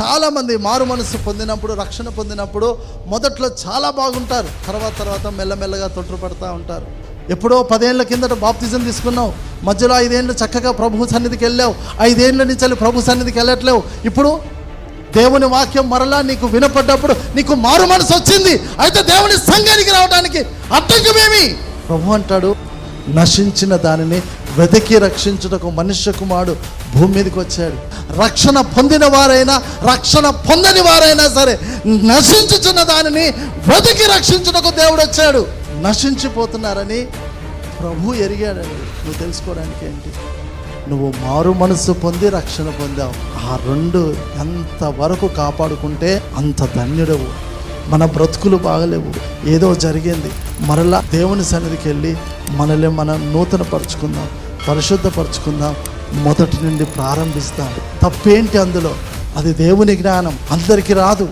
చాలామంది మారు మనసు పొందినప్పుడు రక్షణ పొందినప్పుడు మొదట్లో చాలా బాగుంటారు. తర్వాత తర్వాత మెల్లమెల్లగా తొట్టుపడతా ఉంటారు. ఎప్పుడో పదేళ్ళ కిందట బాప్తిజం తీసుకున్నావు. మధ్యలో ఐదేళ్ళు చక్కగా ప్రభు సన్నిధికి వెళ్ళావు. ఐదేళ్ళ నుంచి ప్రభు సన్నిధికి వెళ్ళట్లేవు. ఇప్పుడు దేవుని వాక్యం మరలా నీకు వినపడ్డప్పుడు నీకు మారు మనసు వచ్చింది. అయితే దేవుని సంఘానికి రావడానికి అడ్డంకమేమి? ప్రభు అంటాడు నశించిన దానిని వెతికి రక్షించుటకు మనుష్య కుమారుడు భూమి మీదకి వచ్చాడు. రక్షణ పొందిన వారైనా రక్షణ పొందని వారైనా సరే నశించుచున్న దానిని వెతికి రక్షించుటకు దేవుడు వచ్చాడు. నశించిపోతున్నారని ప్రభు ఎరిగాడండి. నువ్వు తెలుసుకోవడానికి ఏంటి? నువ్వు మారు మనసు పొంది రక్షణ పొందావు. ఆ రెండు ఎంతవరకు కాపాడుకుంటే అంత ధన్యుడవు. మన బ్రతుకులు బాగలేవు. ఏదో జరిగింది. మరలా దేవుని సన్నిధికి వెళ్ళి మనల్ని మనం నూతన పరుచుకుందాం పరిశుద్ధపరచుకుందాం మొదటి నుండి ప్రారంభిస్తాం. తప్పేంటి అందులో? అది దేవుని జ్ఞానం. అందరికీ రాదు.